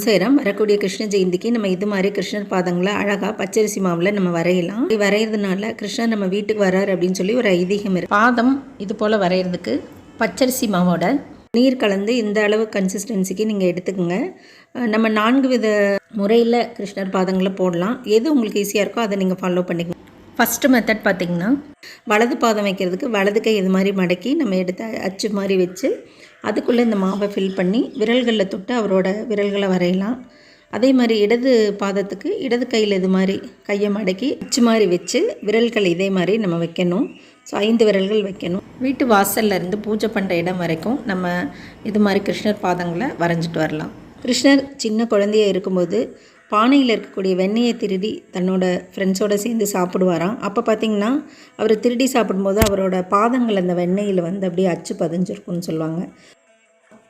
சேரம் வரக்கூடிய கிருஷ்ண ஜெயந்திக்கு நம்ம இது மாதிரி கிருஷ்ணர் பாதங்களை அழகாக பச்சரிசி மாவில் நம்ம வரையலாம். இப்படி வரைகிறதுனால கிருஷ்ணர் நம்ம வீட்டுக்கு வராரு அப்படின்னு சொல்லி ஒரு ஐதீகம் இருக்கு. பாதம் இது போல் வரைகிறதுக்கு பச்சரிசி மாவோட நீர் கலந்து இந்த அளவு கன்சிஸ்டன்சிக்கு நீங்கள் எடுத்துக்கோங்க. நம்ம நான்கு வித முறையில் கிருஷ்ணர் பாதங்களை போடலாம். எது உங்களுக்கு ஈஸியாக இருக்கோ அதை நீங்கள் ஃபாலோ பண்ணிக்கோங்க. ஃபஸ்ட்டு மெத்தட் பார்த்திங்கன்னா வலது பாதம் வைக்கிறதுக்கு வலது கை இது மாதிரி மடக்கி நம்ம எடுத்து அச்சு மாதிரி வச்சு அதுக்குள்ளே இந்த மாவை ஃபில் பண்ணி விரல்களில் தொட்டு அவரோட விரல்களை வரையலாம். அதே மாதிரி இடது பாதத்துக்கு இடது கையில் இது மாதிரி கையை மடக்கி அச்சு மாதிரி வச்சு விரல்கள் இதே மாதிரி நம்ம வைக்கணும். ஸோ ஐந்து விரல்கள் வைக்கணும். வீட்டு வாசல்ல இருந்து பூஜை பண்ணுற இடம் வரைக்கும் நம்ம இது மாதிரி கிருஷ்ணர் பாதங்களை வரைஞ்சிட்டு வரலாம். கிருஷ்ணர் சின்ன குழந்தையா இருக்கும்போது பானையில் இருக்கக்கூடிய வெண்ணெயை திருடி தன்னோட ஃப்ரெண்ட்ஸோடு சேர்ந்து சாப்பிடுவாராம். அப்போ பார்த்தீங்கன்னா அவர் திருடி சாப்பிடும்போது அவரோட பாதங்கள் அந்த வெண்ணெயில் வந்து அப்படியே அச்சு பதிஞ்சிருக்கும்னு சொல்லுவாங்க.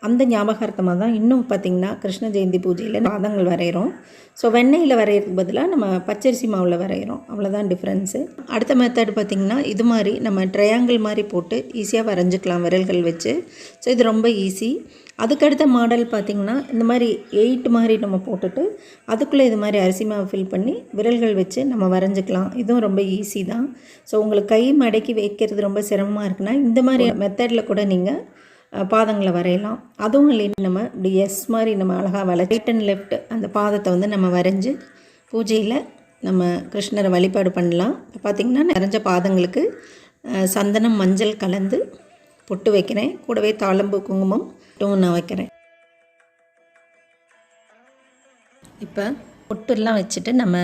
அந்த ஞாபகார்த்தமாக தான் இன்னும் பார்த்திங்கன்னா கிருஷ்ண ஜெயந்தி பூஜையில் பாதங்கள் வரைகிறோம் ஸோ வெண்ணெயில் வரைகிறதுக்கு பதிலாக நம்ம பச்சரிசி மாவில் வரைகிறோம் அவ்வளோதான் டிஃப்ரென்ஸு அடுத்த மெத்தட் பார்த்திங்கன்னா இது மாதிரி நம்ம ட்ரையாங்கிள் மாதிரி போட்டு ஈஸியாக வரைஞ்சிக்கலாம் விரல்கள் வச்சு. ஸோ இது ரொம்ப ஈஸி அதுக்கடுத்த மாடல் பார்த்திங்கன்னா இந்த மாதிரி எயிட் மாதிரி நம்ம போட்டுட்டு அதுக்குள்ளே இது மாதிரி அரிசி மாவு ஃபில் பண்ணி விரல்கள் வச்சு நம்ம வரைஞ்சிக்கலாம். இதுவும் ரொம்ப ஈஸி தான். ஸோ உங்களுக்கு கை மடக்கி வைக்கிறது ரொம்ப சிரமமாக இருக்குன்னா இந்த மாதிரி மெத்தடில் கூட நீங்கள் பாதங்களை வரையலாம். அதுவும் இல்லைன்னு நம்ம இப்படி எஸ் மாதிரி நம்ம அழகாக வள ரைட் அண்ட் லெஃப்ட் அந்த பாதத்தை வந்து நம்ம வரைஞ்சி பூஜையில் நம்ம கிருஷ்ணரை வழிபாடு பண்ணலாம். இப்போ பார்த்திங்கன்னா நிறைஞ்ச பாதங்களுக்கு சந்தனம் மஞ்சள் கலந்து பொட்டு வைக்கிறேன். கூடவே தாளம்பு குங்குமம் நான் வைக்கிறேன். இப்போ பொட்டுலாம் வச்சுட்டு நம்ம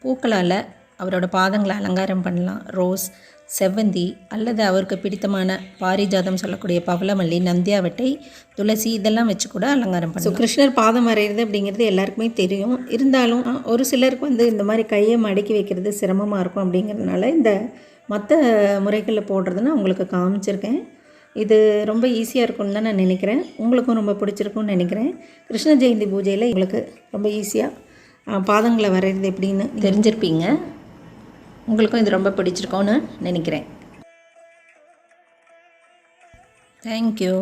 பூக்களால் அவரோட பாதங்களை அலங்காரம் பண்ணலாம். ரோஸ் செவ்வந்தி அல்லது அவருக்கு பிடித்தமான பாரிஜாதம் சொல்லக்கூடிய பவளமல்லி நந்தியாவட்டை துளசி இதெல்லாம் வச்சு கூட அலங்காரம் பண்ணலாம். ஸோ கிருஷ்ணர் பாதம் வரைகிறது அப்படிங்கிறது எல்லாருக்குமே தெரியும். இருந்தாலும் ஒரு சிலருக்கு வந்து இந்த மாதிரி கையை மடக்கி வைக்கிறது சிரமமாக இருக்கும் அப்படிங்கிறதுனால இந்த மற்ற முறைகளில் போடுறதுன்னு உங்களுக்கு காமிச்சிருக்கேன். இது ரொம்ப ஈஸியாக இருக்கும்னு தான் நான் நினைக்கிறேன். உங்களுக்கும் ரொம்ப பிடிச்சிருக்கும்னு நினைக்கிறேன். கிருஷ்ண ஜெயந்தி பூஜையில் உங்களுக்கு ரொம்ப ஈஸியாக பாதங்களை வரைகிறது எப்படின்னு தெரிஞ்சிருப்பீங்க. உங்களுக்கும் இது ரொம்ப பிடிச்சிருக்கோன்னு நினைக்கிறேன். தேங்க்யூ